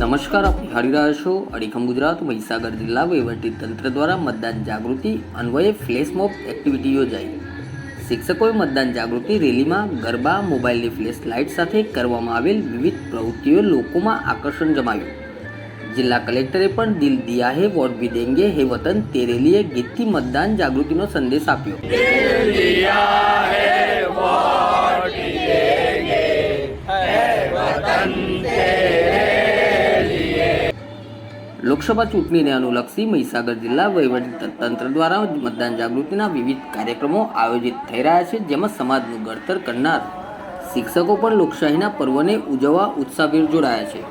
નમસ્કાર, આપ નિહાળી રહ્યા છો અડીખમ ગુજરાત, મહીસાગર જિલ્લા વહીવટી તંત્ર દ્વારા મતદાન જાગૃતિ અન્વયે ફ્લેશ મોબ એક્ટિવિટી યોજાઈ. શિક્ષકોએ મતદાન જાગૃતિ રેલીમાં ગરબા, મોબાઈલની ફ્લેશ લાઇટ સાથે કરવામાં આવેલ વિવિધ પ્રવૃત્તિઓ લોકોમાં આકર્ષણ જમાવ્યું. જિલ્લા કલેક્ટરે પણ દિલ દિયા હે વોટ ભી દેંગે હે વતન તે રેલીએ ગીતથી મતદાન જાગૃતિનો સંદેશ આપ્યો. લોકસભા ચૂંટણીને અનુલક્ષી મહીસાગર જિલ્લા તંત્ર દ્વારા મતદાન જાગૃતિના વિવિધ કાર્યક્રમો આયોજિત થઈ રહ્યા છે, જેમાં સમાજનું ઘડતર કરનાર શિક્ષકો પણ લોકશાહીના પર્વને ઉજવવા ઉત્સાહભેર જોડાયા છે.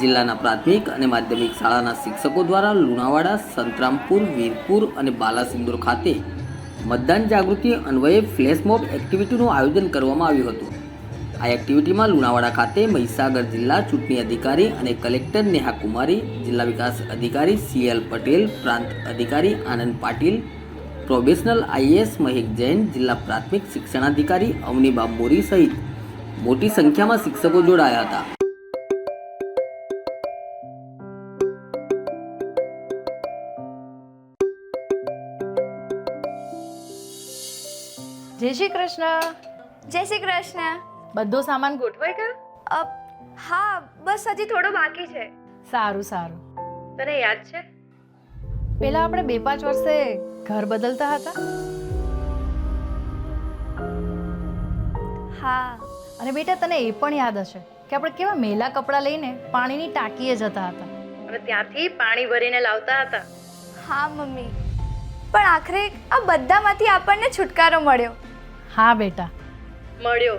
જિલ્લાના પ્રાથમિક અને માધ્યમિક શાળાના શિક્ષકો દ્વારા લુણાવાડા, સંતરામપુર, વીરપુર અને બાલાસિંદોર ખાતે મતદાન જાગૃતિ અન્વયે ફ્લેશ એક્ટિવિટીનું આયોજન કરવામાં આવ્યું હતું. આ એક્ટિવિટીમાં લુણાવાડા ખાતે મહીસાગર જિલ્લા ચૂંટણી અધિકારી અને કલેક્ટર નેહા કુમારી જિલ્લા વિકાસ અધિકારી સીએલ પટેલ પ્રાંત અધિકારી આનંદ પાટીલ પ્રોબેશનલ આઈએએસ મહેક જૈન જિલ્લા પ્રાથમિક શિક્ષણાધિકારી અવનીબા મોરી સહિત મોટી સંખ્યામાં શિક્ષકો જોડાયા હતા. જય શ્રી કૃષ્ણ. જય શ્રી કૃષ્ણ. બધો સામાન ગોઠવાઈ ગયો હા બસ હજી થોડો બાકી છે. સારું સારું. તને યાદ છે? પેલા આપણે બે પાંચ વર્ષે ઘર બદલતા હતા? હા. અને બેટા તને એ પણ યાદ હશે કે આપણે કેવા મેલા કપડાં લઈને પાણીની ટાંકીએ જતા હતા. અને ત્યાંથી પાણી ભરીને લાવતા હતા. હા મમ્મી. પણ આખરે આ બધામાંથી આપણને છુટકારો મળ્યો. હા બેટા. મળ્યો.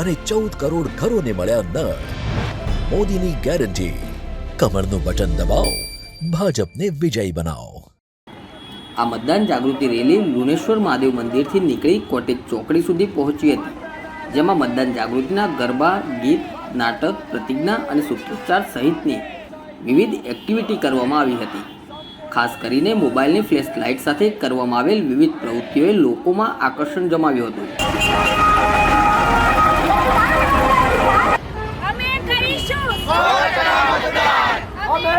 અને ચૌદ કરોડ ઘરોને મળ્યા નળ. મોદીની ગેરંટી. કમરનું બટન દબાવો. ભાજપને વિજયી બનાવો. આ મતદાન જાગૃતિ રેલી લુણેશ્વર મહાદેવ મંદિરથી નીકળી કોટેજ ચોકડી સુધી પહોંચી હતી, જેમાં મતદાન જાગૃતિના ગરબા, ગીત, નાટક, પ્રતિજ્ઞા અને સૂત્રોચ્ચાર સહિતની વિવિધ એક્ટિવિટી કરવામાં આવી હતી. ખાસ કરીને મોબાઈલની ફ્લેશ લાઇટ સાથે કરવામાં આવેલ વિવિધ પ્રવૃત્તિઓએ લોકોમાં આકર્ષણ જમાવ્યું હતું અમે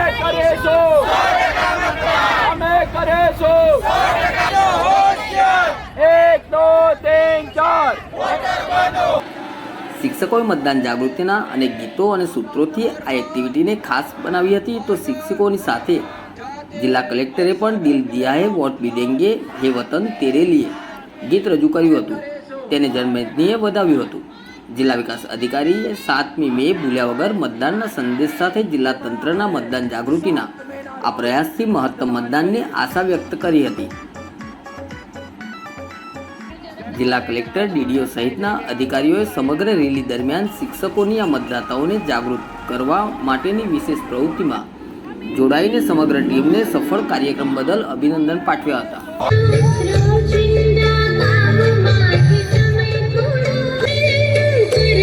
શિક્ષકોએ મતદાન જાગૃતિના અને ગીતો અને સૂત્રોથી આ એક્ટિવિટીને ખાસ બનાવી હતી તો શિક્ષકોની સાથે જિલ્લા કલેક્ટરે પણ દિલ દિયા હે વોટ ભી દેંગે હે વતન તેરે લીએ ગીત રજૂ કર્યું હતું. તેને જન્મદિનીએ વધાવ્યું હતું. જિલ્લા વિકાસ અધિકારીએ સાતમી મે ભૂલ્યા વગર મતદાનના સંદેશ સાથે જિલ્લા તંત્રના મતદાન જાગૃતિના આ પ્રયાસથી મહત્તમ મતદાનની આશા વ્યક્ત કરી હતી. જિલ્લા કલેક્ટર ડીડીઓ સહિતના અધિકારીઓએ સમગ્ર રેલી દરમિયાન શિક્ષકોની આ મતદાતાઓને જાગૃત કરવા માટેની વિશેષ પ્રવૃત્તિમાં જોડાઈને સમગ્ર ટીમને સફળ કાર્યક્રમ બદલ અભિનંદન પાઠવ્યા હતા.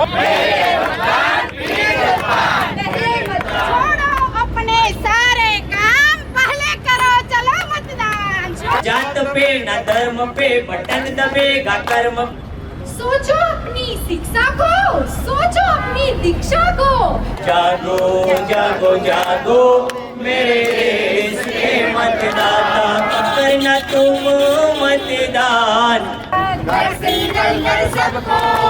छोड़ो अपने सारे काम पहले करो चलो मतदान जात पे ना धर्म पे बटन दबेगा कर्म। सोचो अपनी शिक्षा को सोचो अपनी दीक्षा को। जागो जागो जागो मेरे देश के मतदाता करना तुम मतदान। घर से निकल कर सबको।